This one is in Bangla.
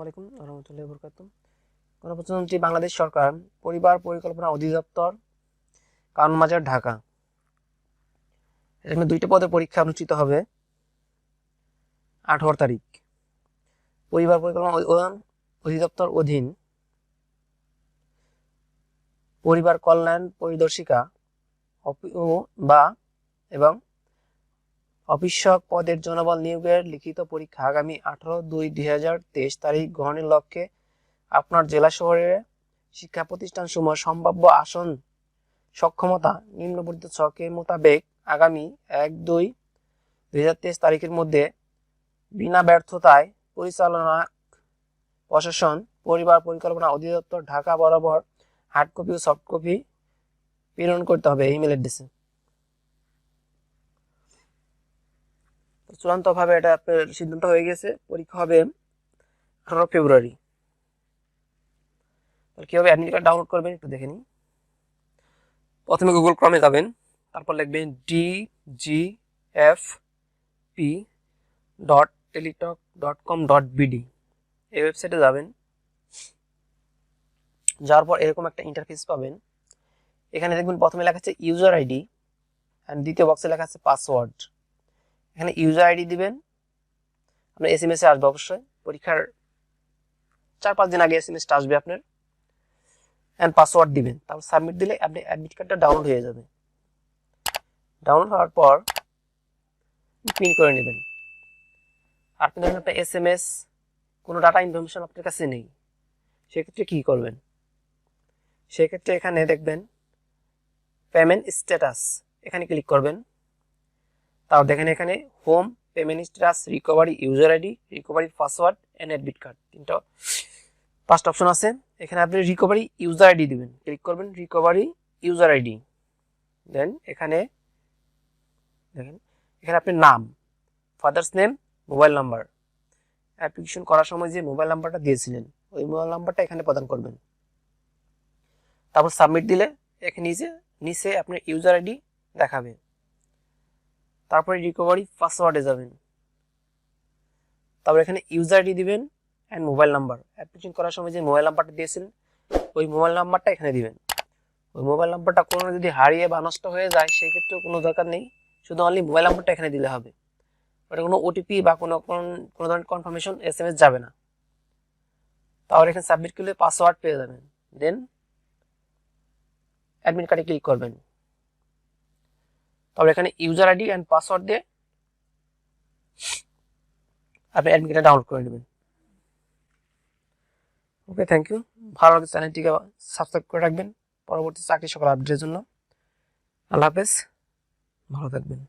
রহমতুল্লাহি ওয়া বারাকাতুহু গণপ্রজাতন্ত্রী বাংলাদেশ সরকার, পরিবার পরিকল্পনা অধিদপ্তর, কানমাজার ঢাকা। এখানে দুইটা পদের পরীক্ষা অনুষ্ঠিত হবে আঠারো তারিখ। পরিবার পরিকল্পনা অধিদপ্তর অধীন। পরিবার কল্যাণ পরিদর্শিকা বা এবং অফিসক পদের জনবল নিয়োগের লিখিত পরীক্ষা আগামী আঠারো দুই দুই হাজার তেইশ তারিখ গ্রহণের লক্ষ্যে আপনার জেলা শহরে শিক্ষা প্রতিষ্ঠান সমূহ সম্ভাব্য আসন সক্ষমতা নিম্নবর্ণিত ছকে মোতাবেক আগামী এক দুই দুই হাজার তেইশ তারিখের মধ্যে বিনা ব্যর্থতায় পরিচালনা, প্রশাসন, পরিবার পরিকল্পনা অধিদপ্তর, ঢাকা বরাবর হার্ড কপি ও সফট কপি প্রেরণ করতে হবে ইমেল অ্যাড্রেসে চূড়ান্তভাবে এটা আপনার সিদ্ধান্ত হয়ে গেছে। পরীক্ষা হবে আঠারো ফেব্রুয়ারি। তাহলে কীভাবে অ্যাডমিট কার্ড ডাউনলোড করবেন একটু দেখে নিন প্রথমে গুগল ক্রমে যাবেন, তারপর লিখবেন D G F P dot Teletalk dot com dot BD এই ওয়েবসাইটে যাবেন। যাওয়ার পর এরকম একটা ইন্টারফেস পাবেন। এখানে দেখবেন প্রথমে লেখা আছে ইউজার আইডি অ্যান্ড দ্বিতীয় বক্সে লেখা আছে পাসওয়ার্ড এখানে ইউজার আইডি দিবেন। আপনার এস এম এস আসবে অবশ্যই। পরীক্ষার চার পাঁচ দিন আগে এস এম এসটা আসবে আপনার। অ্যান্ড পাসওয়ার্ড দিবেন। তারপর সাবমিট দিলে আপনি অ্যাডমিট কার্ডটা ডাউনলোড হয়ে যাবে। ডাউনলোড হওয়ার পর প্রিন্ট করে নেবেন। আপনি ধরেন আপনার এস এম এস কোনো ডাটা ইনফরমেশন আপনার কাছে নেই। সেক্ষেত্রে কী করবেন? সেক্ষেত্রে এখানে দেখবেন পেমেন্ট স্ট্যাটাস এখানে ক্লিক করবেন। তারপর দেখেন এখানে home payment recovery user ID recovery password and admit card তিনটা, পাঁচটা অপশন আছে। এখানে আপনি রিকভারি ইউজার আইডি দিবেন। ক্লিক করবেন রিকভারি ইউজার আইডি দেন এখানে, দেখেন, এখানে আপনি নাম father's name mobile number application করার সময় যে মোবাইল নাম্বারটা দিয়েছিলেন, ওই মোবাইল নাম্বারটা এখানে প্রদান করবেন। তারপর সাবমিট দিলে, এখানে নিচে নিচে আপনার ইউজার আইডি দেখাবে। তারপরে রিকভারি পাসওয়ার্ডে যাবেন। তারপর এখানে ইউজার আইডি দিবেন অ্যান্ড মোবাইল নাম্বার অ্যাপ্লিকেশন করার সময় যে মোবাইল নাম্বারটা দিয়েছিলেন, ওই মোবাইল নাম্বারটা এখানে দিবেন। ওই মোবাইল নাম্বারটা কোনো যদি হারিয়ে বা নষ্ট হয়ে যায়, সেক্ষেত্রেও কোনো দরকার নেই। শুধু অনলি মোবাইল নাম্বারটা এখানে দিলে হবে। ওটা কোনো ওটিপি বা কোনো কোনো ধরনের কনফার্মেশন এস এম এস যাবে না। তাহলে এখানে সাবমিট করলে পাসওয়ার্ড পেয়ে যাবেন। দেন অ্যাডমিট কার্ডে ক্লিক করবেন। তারপর এখানে ইউজার আইডি অ্যান্ড পাসওয়ার্ড দিয়ে আপনি অ্যাডমিটটা ডাউনলোড করে নেবেন। ওকে থ্যাংক ইউ ভালো লাগে চ্যানেলটিকে সাবস্ক্রাইব করে রাখবেন। পরবর্তী চাকরি সকল আপডেটের জন্য। আল্লাহ হাফেজ। ভালো থাকবেন।